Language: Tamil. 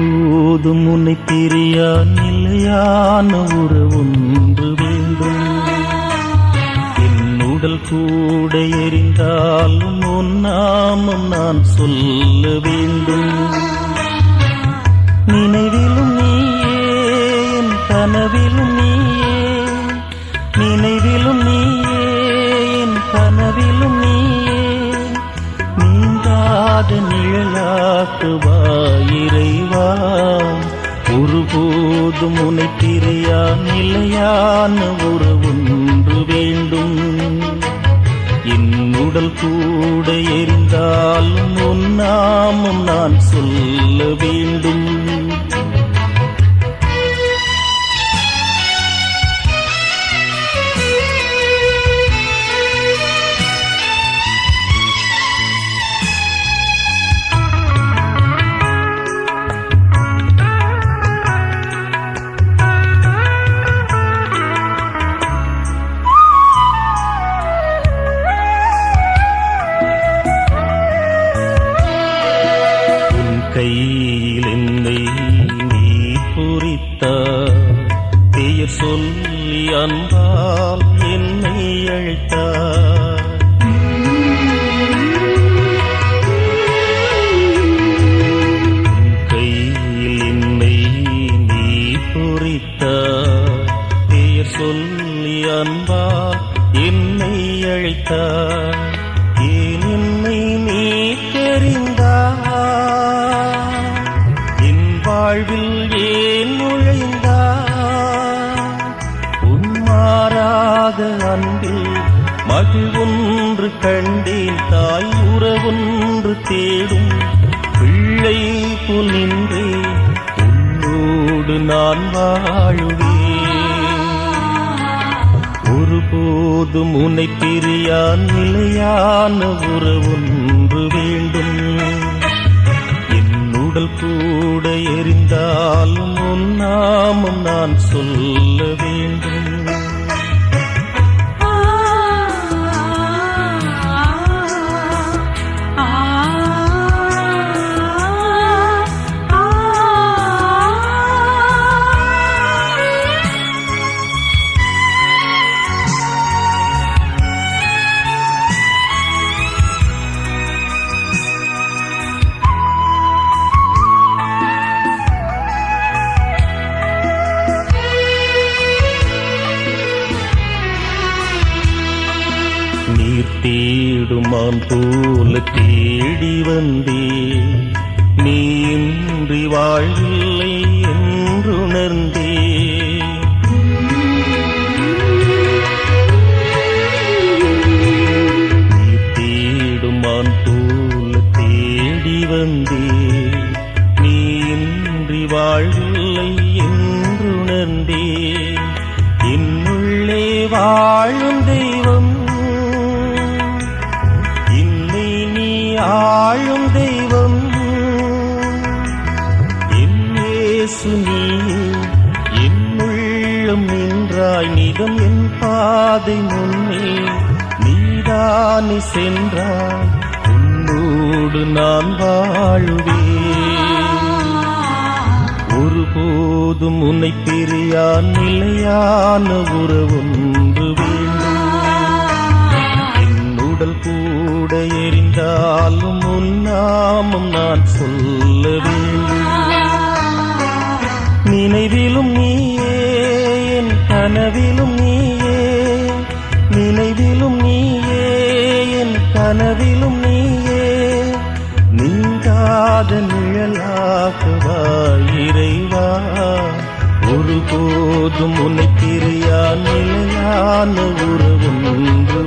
போதும் உன்னை பிரியா நிலையான உறவொன்று வேண்டும். என் உடல் கூட எரிந்தாலும் உன் நாமம் நான் சொல்ல வேண்டும். நீங்காத நிழலாக்குவாயிரைவா ஒருபோதும் உனை பிரியா நிலையான ஒன்று வேண்டும். என் உடல் கூட எரிந்தாலும் உன் நாமம் நான் சொல்ல அன்பால் என்னை அழைத்தார். கையில் என்னை நீ பொறித்தார் பெயர் சொல்லி அன்பால் என்னை அழைத்தார் ஏன் என்னை நீ தெரிந்தார் என் வாழ்வில் ஏன் நுழைந்தார் மாறாத அன்பில் மகிழ்வொன்று கண்டேன் தாய் உறவொன்று தேடும். பிள்ளை புல் நின்றேன் உன்னோடு நான் வாழுவேன். ஒருபோதும் உன்னை பிரியான் நிலையான உறவொன்று வேண்டும். உடல் கூட எரிந்தாலும் உன் நாமம் நான் சொல்ல வேண்டும். தேடுமான் போல தேடி வந்தே நீ இன்றி வாழ்வில்லை என்றுணர்ந்தே நீளும் நின்றாய் நிதம் என் பாதை முன்னே. நீதானி சென்றாய் உன்னோடு நான் வாழுவேன். ஒருபோதும் உன்னை பிரியா நிலையான உறவொன்று வேண்டும். உடல் கூட எரிந்தாலும் உன் நான் சொல்ல வேண்டும். நினைவிலும் நீ பாத நிழலாக்குவா இறைவா. ஒருபோதும் உன்னை பிரியா நிலையான உறவொன்று